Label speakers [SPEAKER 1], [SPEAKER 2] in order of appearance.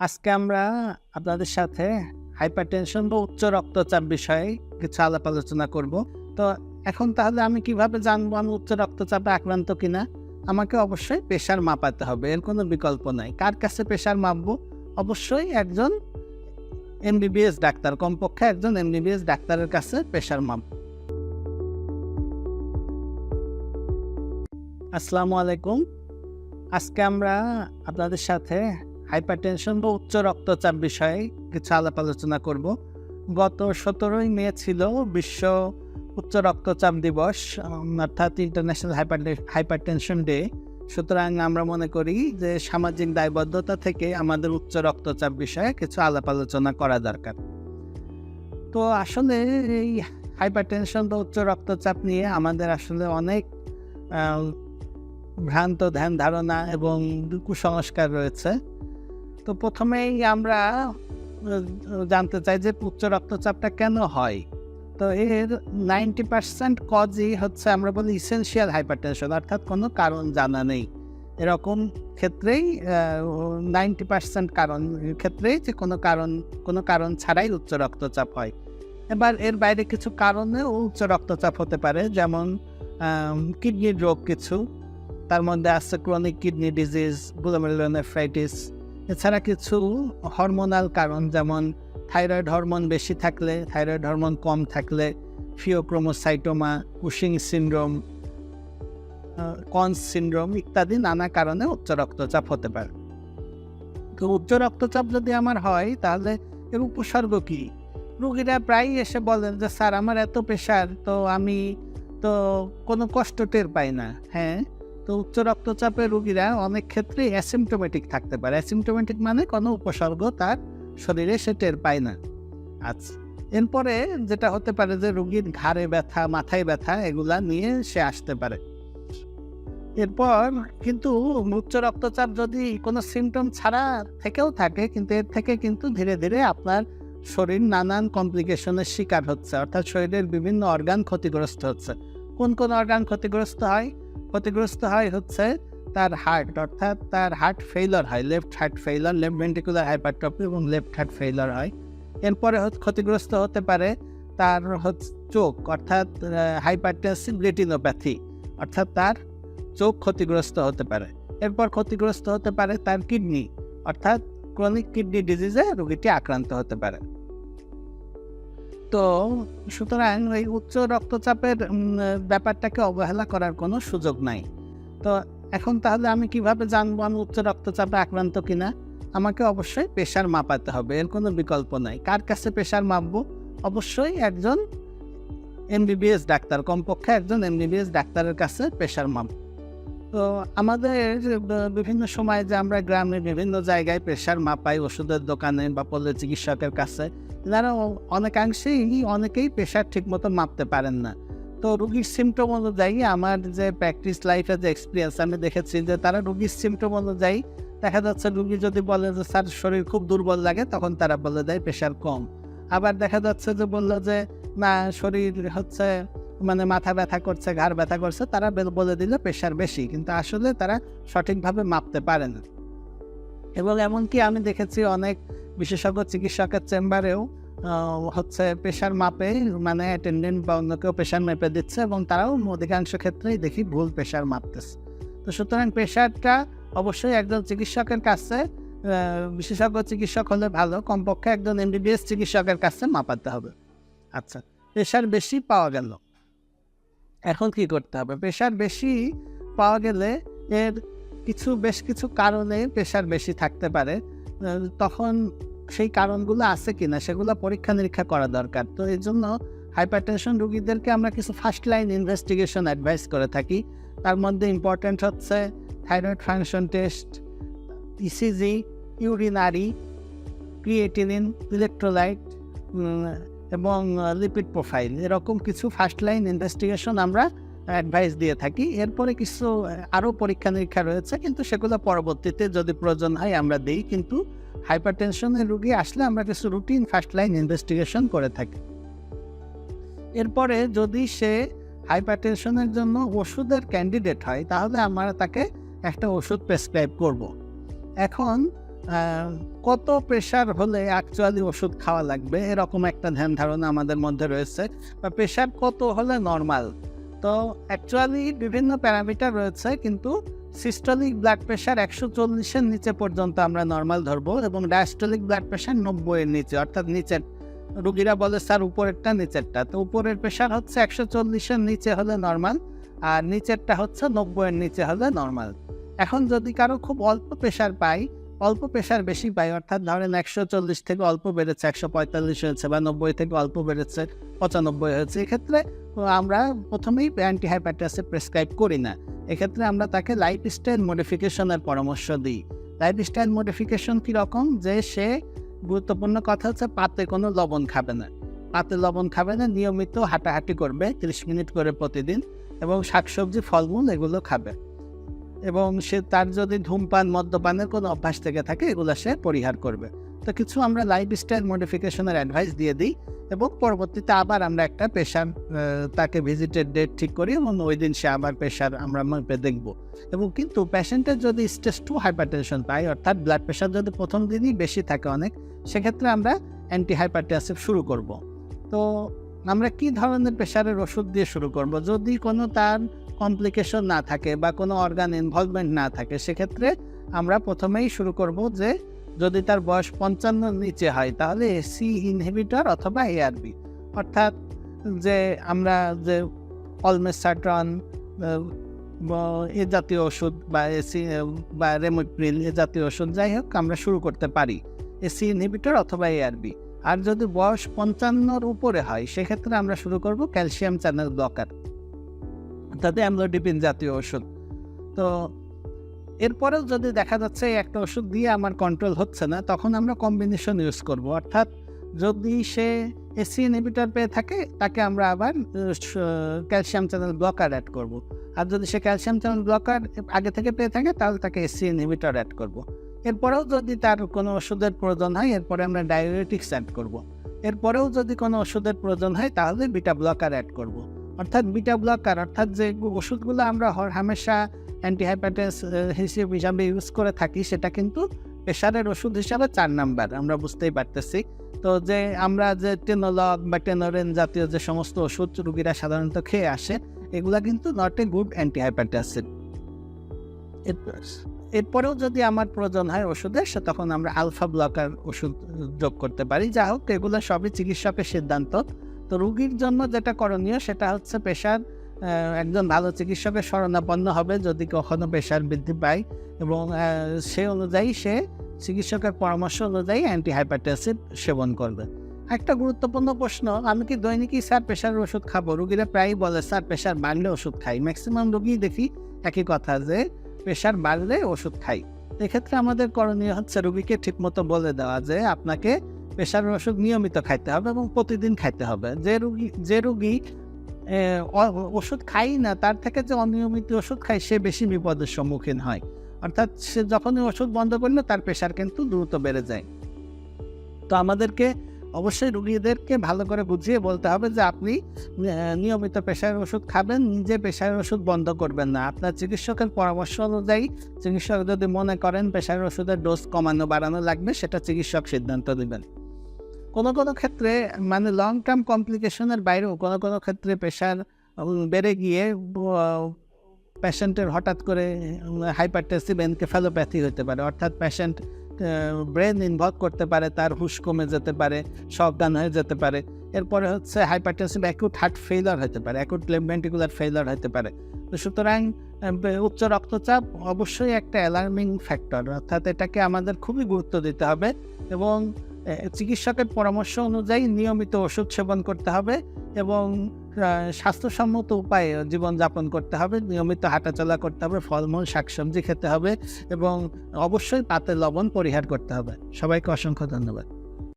[SPEAKER 1] আজকে আমরা আপনাদের সাথে হাইপারটেনশন বা উচ্চ রক্তচাপ বিষয়ে কিছু আলাপ আলোচনা করব। তো এখন তাহলে আমি কীভাবে জানব আমি উচ্চ রক্তচাপে আক্রান্ত কিনা? আমাকে অবশ্যই প্রেশার মাপাতে হবে, এর কোনো বিকল্প নাই। কার কাছে প্রেশার মাপবো? অবশ্যই একজন এমবিবিএস ডাক্তার, কমপক্ষে একজন এমবিবিএস ডাক্তারের কাছে প্রেশার মাপ। আসসালামু আলাইকুম। আজকে আমরা আপনাদের সাথে হাইপারটেনশন বা উচ্চ রক্তচাপ বিষয়ে কিছু আলাপ আলোচনা করব। গত সতেরোই মে ছিল বিশ্ব উচ্চ রক্তচাপ দিবস অর্থাৎ ইন্টারন্যাশনাল হাইপার হাইপারটেনশন ডে সুতরাং আমরা মনে করি যে সামাজিক দায়বদ্ধতা থেকে আমাদের উচ্চ রক্তচাপ বিষয়ে কিছু আলাপ আলোচনা করা দরকার। তো আসলে এই হাইপারটেনশন বা উচ্চ রক্তচাপ নিয়ে আমাদের আসলে অনেক ভ্রান্ত ধ্যান ধারণা এবং কুসংস্কার রয়েছে। তো প্রথমেই আমরা জানতে চাই যে উচ্চ রক্তচাপটা কেন হয়? তো এর নাইনটি পার্সেন্ট কজই হচ্ছে আমরা বলি ইসেনশিয়াল হাইপারটেনশন অর্থাৎ কোনো কারণ জানা নেই। এরকম ক্ষেত্রেই নাইনটি পার্সেন্ট কারণ, ক্ষেত্রেই যে কোনো কারণ কোনো কারণ ছাড়াই উচ্চ রক্তচাপ হয়। এবার এর বাইরে কিছু কারণেও উচ্চ রক্তচাপ হতে পারে, যেমন কিডনির রোগ কিছু, তার মধ্যে আছে ক্রনিক কিডনি ডিজিজ গ্লোমেরুলোনেফ্রাইটিস এছাড়া কিছু হরমোনাল কারণ, যেমন থাইরয়েড হরমোন বেশি থাকলে থাইরয়েড হরমোন কম থাকলে pheochromocytoma Cushing syndrome Conn's syndrome ইত্যাদি নানা কারণে উচ্চ রক্তচাপ হতে পারে। তো উচ্চ রক্তচাপ যদি আমার হয়, তাহলে এর উপসর্গ কী? রুগীরা প্রায়ই এসে বলেন যে, স্যার, আমার এত প্রেশার তো আমি তো কোনো কষ্ট টের পাই না। হ্যাঁ? তো উচ্চ রক্তচাপের রুগীরা অনেক ক্ষেত্রে অ্যাসিমটোমেটিক থাকতে পারে। অ্যাসিমটোমেটিক মানে কোনো উপসর্গ তার শরীরে সে টের পায় না। আচ্ছা এরপরে যেটা হতে পারে যে রুগীর ঘাড়ে ব্যথা, মাথায় ব্যথা, এগুলা নিয়ে সে আসতে পারে। এরপর কিন্তু উচ্চ রক্তচাপ যদি কোনো সিমটম ছাড়া থেকেও থাকে, কিন্তু এর থেকে কিন্তু ধীরে ধীরে আপনার শরীর নানান কমপ্লিকেশনের শিকার হচ্ছে। অর্থাৎ শরীরের বিভিন্ন অর্গান ক্ষতিগ্রস্ত হচ্ছে। কোন কোন অর্গান ক্ষতিগ্রস্ত হয়? ক্ষতিগ্রস্ত হয় হচ্ছে তার হার্ট অর্থাৎ তার হার্ট ফেইলর হয়। Left heart failure left ventricular hypertrophy এবং লেফট হার্ট ফেইলর হয়। এরপরে ক্ষতিগ্রস্ত হতে পারে তার হচ্ছে চোখ, অর্থাৎ হাইপারটেনসিভ রেটিনোপ্যাথি অর্থাৎ তার চোখ ক্ষতিগ্রস্ত হতে পারে। এরপর ক্ষতিগ্রস্ত হতে পারে তার কিডনি অর্থাৎ ক্রনিক কিডনি ডিজিজে রোগীটি আক্রান্ত হতে পারে। তো সুতরাং এই উচ্চ রক্তচাপের ব্যাপারটাকে অবহেলা করার কোনো সুযোগ নাই। তো এখন তাহলে আমি কীভাবে জানব আমি উচ্চ রক্তচাপে আক্রান্ত কিনা? আমাকে অবশ্যই প্রেশার মাপাতে হবে, এর কোনো বিকল্প নাই। কার কাছে প্রেশার মাপবো? অবশ্যই একজন এমবিবিএস ডাক্তার, কমপক্ষে একজন এমবিবিএস ডাক্তারের কাছে প্রেশার মাপ তো আমাদের বিভিন্ন সময় যে আমরা গ্রামে বিভিন্ন জায়গায় প্রেশার মাপাই, ওষুধের দোকানে বা পল্লী চিকিৎসকের কাছে অ- অনেকাংশেই অনেকেই প্রেশার ঠিকমতো মাপতে পারেন না। তো রুগীর সিমটম অনুযায়ী আমার যে প্র্যাকটিস লাইফে যে এক্সপিরিয়েন্স আমি দেখেছি যে তারা রুগীর সিমটম অনুযায়ী দেখা যাচ্ছে রুগী যদি বলে যে, স্যার, শরীর খুব দুর্বল লাগে, তখন তারা বলে দেয় প্রেশার কম। আবার দেখা যাচ্ছে যে বলল যে, না, শরীর হচ্ছে মানে মাথা ব্যথা করছে, ঘাড় ব্যথা করছে, তারা বলে দিলে প্রেশার বেশি, কিন্তু আসলে তারা সঠিকভাবে মাপতে পারে না। এবং এমনকি আমি দেখেছি অনেক বিশেষজ্ঞ চিকিৎসকের চেম্বারেও হচ্ছে প্রেশার মাপে মানে অ্যাটেন্ডেন্ট বা অন্য কেউ প্রেশার মেপে দিচ্ছে এবং তারাও অধিকাংশ ক্ষেত্রেই দেখি ভুল প্রেশার মাপতেছে। তো সুতরাং প্রেশারটা অবশ্যই একজন চিকিৎসকের কাছে বিশেষজ্ঞ চিকিৎসক হলে ভালো, কমপক্ষে একজন এমবিবিএস চিকিৎসকের কাছে মাপাতে হবে। আচ্ছা প্রেশার বেশি পাওয়া গেল। এখন কি করতে হবে? প্রেশার বেশি পাওয়া গেলে এর কিছু, বেশ কিছু কারণে প্রেশার বেশি থাকতে পারে। তখন সেই কারণগুলো আছে কি না সেগুলো পরীক্ষা নিরীক্ষা করা দরকার। তো এই জন্য হাইপারটেনশন রুগীদেরকে আমরা কিছু ফার্স্ট লাইন ইনভেস্টিগেশন অ্যাডভাইস করে থাকি। তার মধ্যে ইম্পর্ট্যান্ট হচ্ছে thyroid function test ECG urinary creatinine electrolyte এবং লিপিড প্রোফাইল এরকম কিছু ফার্স্ট লাইন ইনভেস্টিগেশন আমরা অ্যাডভাইস দিয়ে থাকি এরপরে কিছু আরও পরীক্ষা নিরীক্ষা রয়েছে, কিন্তু সেগুলো পরবর্তীতে যদি প্রয়োজন হয় আমরা দিই, কিন্তু হাইপারটেনশনের রুগী আসলে আমরা কিছু রুটিন ফার্স্ট লাইন ইনভেস্টিগেশন করে থাকি এরপরে যদি সে হাইপারটেনশনের জন্য ওষুধের ক্যান্ডিডেট হয়, তাহলে আমরা তাকে একটা ওষুধ প্রেসক্রাইব করব। এখন কত প্রেশার হলে অ্যাকচুয়ালি ওষুধ খাওয়া লাগবে? এরকম একটা ধ্যান ধারণা আমাদের মধ্যে রয়েছে। বা প্রেশার কত হলে নর্মাল তো অ্যাকচুয়ালি বিভিন্ন প্যারামিটার রয়েছে, কিন্তু সিস্টোলিক ব্লাড প্রেশার একশো চল্লিশের নিচে পর্যন্ত আমরা নর্মাল ধরবো এবং ডায়াস্টোলিক ব্লাড প্রেশার নব্বইয়ের নিচে, অর্থাৎ নিচের, রুগীরা বলে স্যার উপরেরটা নিচেরটা। তো উপরের প্রেশার হচ্ছে একশো চল্লিশের নিচে হলে নর্মাল আর নিচেরটা হচ্ছে নব্বইয়ের নিচে হলে নর্মাল এখন যদি কারও খুব অল্প প্রেশার পাই অল্প প্রেশার বেশি পাই, অর্থাৎ ধরেন একশো চল্লিশ থেকে অল্প বেড়েছে, একশো পঁয়তাল্লিশ হয়েছে বা নব্বই থেকে অল্প বেড়েছে, পঁচানব্বই হয়েছে, এক্ষেত্রে আমরা প্রথমেই অ্যান্টি হাইপারটাসে প্রেসক্রাইব করি না। এক্ষেত্রে আমরা তাকে লাইফ স্টাইল মডিফিকেশনের পরামর্শ দিই। লাইফ স্টাইল মডিফিকেশন কীরকম যে সে গুরুত্বপূর্ণ কথা হচ্ছে পাতে কোনো লবণ খাবে না। পাতে লবণ খাবে না, নিয়মিত হাঁটাহাঁটি করবে, তিরিশ মিনিট করে প্রতিদিন এবং শাকসবজি, ফলমূল এগুলো খাবে। এবং সে তার যদি ধূমপান, মদ্যপানের কোনো অভ্যাস থেকে থাকে, এগুলো সে পরিহার করবে। তো কিছু আমরা লাইফ স্টাইল মডিফিকেশনের অ্যাডভাইস দিয়ে দিই এবং পরবর্তীতে আবার আমরা একটা পেশার তাকে ভিজিটের ডেট ঠিক করি এবং ওই দিন সে আবার পেশার আমরা মেপে দেখব। এবং কিন্তু পেশেন্টের যদি স্টেজ টু হাইপারটেনশন পাই অর্থাৎ ব্লাড প্রেশার যদি প্রথম দিনই বেশি থাকে অনেক, সেক্ষেত্রে আমরা অ্যান্টি হাইপারটেনসিভ শুরু করব। তো আমরা কি ধরনের প্রেশারের ওষুধ দিয়ে শুরু করব? যদি কোনো তার কমপ্লিকেশন না থাকে বা কোনো অর্গান ইনভলভমেন্ট না থাকে, সেক্ষেত্রে আমরা প্রথমেই শুরু করব যে যদি তার বয়স পঞ্চান্ন নিচে হয়, তাহলে সি ইনহিবিটর অথবা এআরবি অর্থাৎ যে আমরা যে অলমেসাট্রন এ জাতীয় ওষুধ বা এসি বা রেমোপ্রিল এ জাতীয় ওষুধ, যাই হোক, আমরা শুরু করতে পারি। এসি ইনহিবিটর অথবা এআরবি আর যদি বয়স পঞ্চান্নর উপরে হয়, সেক্ষেত্রে আমরা শুরু করব ক্যালসিয়াম চ্যানেল ব্লকার। অর্থাৎ অ্যামলোডিপিন জাতীয় ওষুধ। তো এরপরেও যদি দেখা যাচ্ছে একটা ওষুধ দিয়ে আমার কন্ট্রোল হচ্ছে না, তখন আমরা কম্বিনেশন ইউজ করব। অর্থাৎ যদি সে এসি ইনহিবিটর পেয়ে থাকে, তাকে আমরা আবার ক্যালসিয়াম চ্যানেল ব্লকার অ্যাড করব। আর যদি সে ক্যালসিয়াম চ্যানেল ব্লকার আগে থেকে পেয়ে থাকে, তাহলে তাকে এসি ইনহিবিটর অ্যাড করব। এরপরেও যদি তার কোনো ওষুধের প্রয়োজন হয়, এরপরে আমরা ডায়াবেটিক্স অ্যাড করব। এরপরেও যদি কোনো ওষুধের প্রয়োজন হয়, তাহলে বিটা ব্লকার অ্যাড করব। অর্থাৎ বিটা ব্লকার অর্থাৎ যে ওষুধগুলো আমরা হামেশা অ্যান্টিহাইপাটাস হিসেবে হিসাবে ইউজ করে থাকি সেটা কিন্তু প্রেশারের ওষুধ হিসাবে চার নাম্বার আমরা বুঝতেই পারতেছি। তো যে আমরা যে টেনোলগ বা টেনোরেন জাতীয় যে সমস্ত ওষুধ রুগীরা সাধারণত খেয়ে আসে এগুলা কিন্তু নট এ গুড অ্যান্টিহাইপাটাসিড এরপরেও যদি আমার প্রয়োজন হয় ওষুধের সে তখন আমরা আলফা ব্লকার ওষুধ যোগ করতে পারি। যা হোক এগুলো সবই চিকিৎসকের সিদ্ধান্ত। তো রুগীর জন্য যেটা করণীয় সেটা হচ্ছে প্রেশার একজন ভালো চিকিৎসকের শরণাপন্ন হবে যদি কখনো প্রেশার বৃদ্ধি পায় এবং সে অনুযায়ী সে চিকিৎসকের পরামর্শ অনুযায়ী অ্যান্টি সেবন করবে। একটা গুরুত্বপূর্ণ প্রশ্ন, আমি কি দৈনিকই স্যার প্রেশারের ওষুধ খাব? রুগীরা প্রায়ই বলে, স্যার প্রেশার বাড়লে ওষুধ খাই। ম্যাক্সিমাম রুগী দেখি একই কথা যে প্রেশার বাড়লে ওষুধ খাই। এক্ষেত্রে আমাদের করণীয় হচ্ছে রুগীকে ঠিকমতো বলে দেওয়া যে, আপনাকে প্রেশারের ওষুধ নিয়মিত খাইতে হবে এবং প্রতিদিন খাইতে হবে। যে রুগী যে রুগী ওষুধ খাই না, তার থেকে যে অনিয়মিত ওষুধ খায়, সে বেশি বিপদের সম্মুখীন হয়। অর্থাৎ সে যখনই ওষুধ বন্ধ করলে, তার প্রেশার কিন্তু দ্রুত বেড়ে যায়। তো আমাদেরকে অবশ্যই রুগীদেরকে ভালো করে বুঝিয়ে বলতে হবে যে, আপনি নিয়মিত প্রেশারের ওষুধ খাবেন, নিজে প্রেশারের ওষুধ বন্ধ করবেন না। আপনার চিকিৎসকের পরামর্শ অনুযায়ী, চিকিৎসক যদি মনে করেন প্রেশারের ওষুধের ডোজ কমানো, বাড়ানো লাগবে, সেটা চিকিৎসক সিদ্ধান্ত দেবেন কোনো কোনো ক্ষেত্রে মানে লং টার্ম কমপ্লিকেশনের বাইরেও কোনো কোনো ক্ষেত্রে প্রেশার বেড়ে গিয়ে পেশেন্টের হঠাৎ করে হাইপারটেসিভ এনকেফ্যালোপ্যাথি হতে পারে। অর্থাৎ পেশেন্ট ব্রেন ইনভলভ করতে পারে, তার হুশ কমে যেতে পারে সজ্ঞান হয়ে যেতে পারে। এরপরে হচ্ছে হাইপারটেসিভ অ্যাকুট হার্ট ফেইলার হতে পারে অ্যাকুট ভেন্টিকুলার ফেইলার হতে পারে। তো সুতরাং উচ্চ রক্তচাপ অবশ্যই একটা অ্যালার্মিং ফ্যাক্টর অর্থাৎ এটাকে আমাদের খুবই গুরুত্ব দিতে হবে এবং চিকিৎসকের পরামর্শ অনুযায়ী নিয়মিত ওষুধ সেবন করতে হবে এবং স্বাস্থ্যসম্মত উপায়ে জীবনযাপন করতে হবে, নিয়মিত হাঁটাচলা করতে হবে, ফলমূল, শাকসবজি খেতে হবে এবং অবশ্যই পাতে লবণ পরিহার করতে হবে। সবাইকে অসংখ্য ধন্যবাদ।